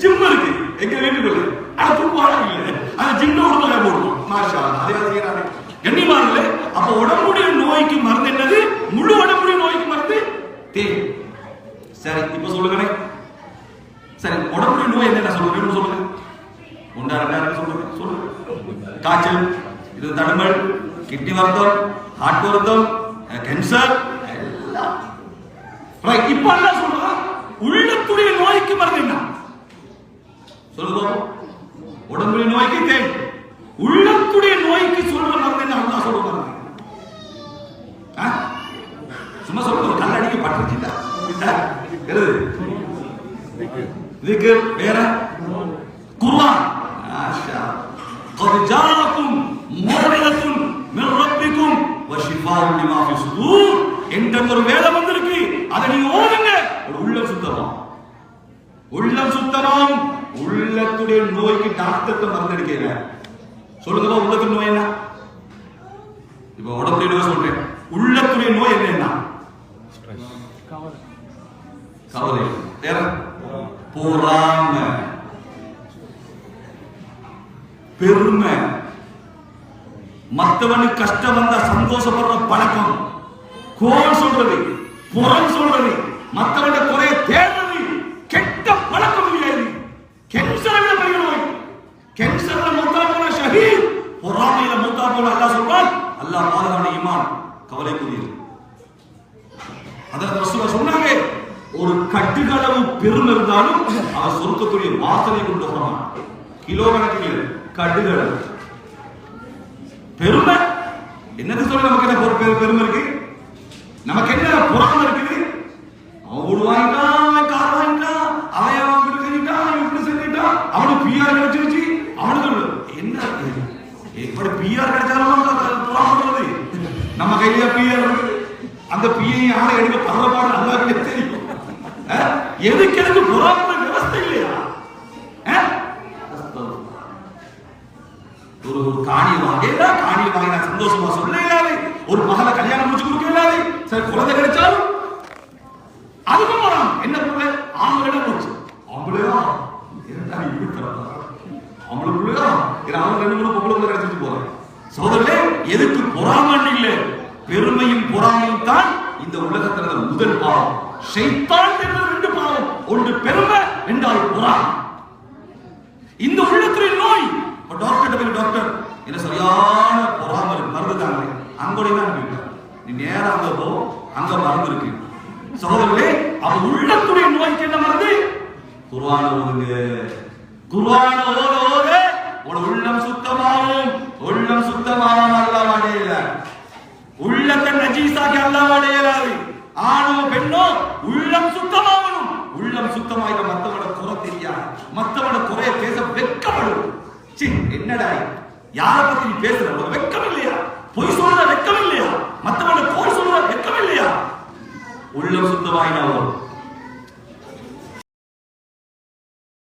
Gym இருக்கு எங்க வீட்டுக்குள்ள ஆனா தூக்குவாரா இல்ல அந்த ஜிம்ல உடம்புல போடுவோம் மாஷா அதே மாதிரி செய்யறாங்க அப்ப உடம்புடைய நோய்க்கு மருந்து என்னது முழு உடம்புடைய நோய்க்கு மருந்து தேன் சரி இப்ப சொல்லுங்களே சரி உடம்புடைய நோய் என்னென்ன சொல்லுங்க சொல்லுங்க ஒன்றா ரெண்டாயிரம் சொல்லுங்க சொல்லுங்க காய்ச்சல் இது தடுமல் கிட்னி வருத்தம் ஹார்ட் வருத்தம் கேன்சர் எல்லாம் இப்ப என்ன சொல்றான் உள்ளத்துடைய நோய்க்கு மருந்து என்ன சொல்லுங்க பாப்போம். உடம்புடைய நோய்க்கு தேன் உள்ளத்துடைய நோய்க்கு சொல்ற மருந்து என்ன அல்லாஹ் சொல்ற மருந்து ஆ? சும்மா சொல்லுங்க ஒரு கல் அடிக்க பட்டுச்சுட்டா இதுக்கு வேற குர்ஆன் மாஷா قد جاءكم موعظة من ربكم وشفاء لما في الصدور என்ற ஒரு வேதம் வந்திருக்கு அதை நீங்க ஓதுங்க ஒரு உள்ளம் சுத்தமா உள்ளம் சுத்தமாம் உள்ளத்துடைய நோய்க்கு டாக்டர்கிட்ட மருந்து எடுக்கல சொல்லுங்க பா, நோய் என்ன? இப்ப உடம்புடைய நோய் சொல்றேன்? உள்ளத்துடைய நோய் என்ன கவலை. வேற? பொறாமை பெருமை. மத்தவனுக்கு கஷ்டம் வந்தா சந்தோஷப்படுற பழக்கம். கோல் சொல்றது. புறம் சொல்றது. மத்தவன குறைய தேடுறது கெட்ட பழக்கம் இல்லையா இது கேன்சரை விட பெரிய நோய் கேன்சர்ல மூத்தா போன ஷஹீத் பொறாமையில மூத்தா போன அல்லாஹ் சொல்றான் அல்லாஹ் பாதுகான ஈமான் கவலைக்குரியது அதற்கு ரசூலா சொன்னாங்க ஒரு கட்டுகளவு பெருமை இருந்தாலும் அவர் சொர்க்கத்துடைய வாசனை கொண்டு போறான். கிலோ கணக்கில் கட்டுகளவு. பெருமை? என்னது சொல்ல நமக்கு என்ன பெருமை இருக்கு? நமக்கு என்ன புறாம இருக்குது? அவன் வாங்கிட்டா பிஆர் கிடைச்சாலும் புறாம நம்ம கையில பிஆர் இருக்கு அந்த பிஐ யாரை எடுக்க பரவாயில்ல நல்லா தெரியும். எதுக்கு எதுக்கு புறாம விவசாய இல்லையா? ஒரு ஒரு காணியை வாங்கினா காணியை வாங்கினா சந்தோஷமா சொல்ல இல்லாது ஒரு மகளை கல்யாணம் முடிச்சு கொடுக்க இல்லாது சரி குழந்தை கிடைச்சாலும் அதுக்கும் போறான் என்ன பிள்ளை? ஆம்பளை போச்சு. ஆம்பளையா? என்னடா இருக்கிறதா ஆம்பளை பிள்ளையா? இது அவன் ரெண்டு மூணு பொம்பளை சோதரே எதுக்கு பொறாமன்னு இல்ல. பெருமையும் பொறாமையும் தான் இந்த உலகத்துல முதல் பாவம். ஷைத்தான் ரெண்டு பாவம். ஒன்று பெருமை ரெண்டாவது பொறாமை. இந்த உள்ளத்தில் நோய். டாக்டர் போய் டாக்டர் என்ன சரியான பொறாம இருக்கு. மருந்து தாங்க தான் அனுப்பிட்டார் நீ நேரா அங்க போ. அங்க மருந்து இருக்கு. சகோதரர்களே அவன் உள்ளத்துடைய நோய்க்கு என்ன மருந்து? குருவான ஓதுங்க. குருவான ஓத சி என்னடா யார பத்தி நீ பேசுற? உனக்கு வெக்கம் இல்லையா பொய் சொல்ற வெக்கம் இல்லையா மத்தவங்க கோல் சொல்ற வெக்கம் இல்லையா உள்ளம் சுத்தமாயினா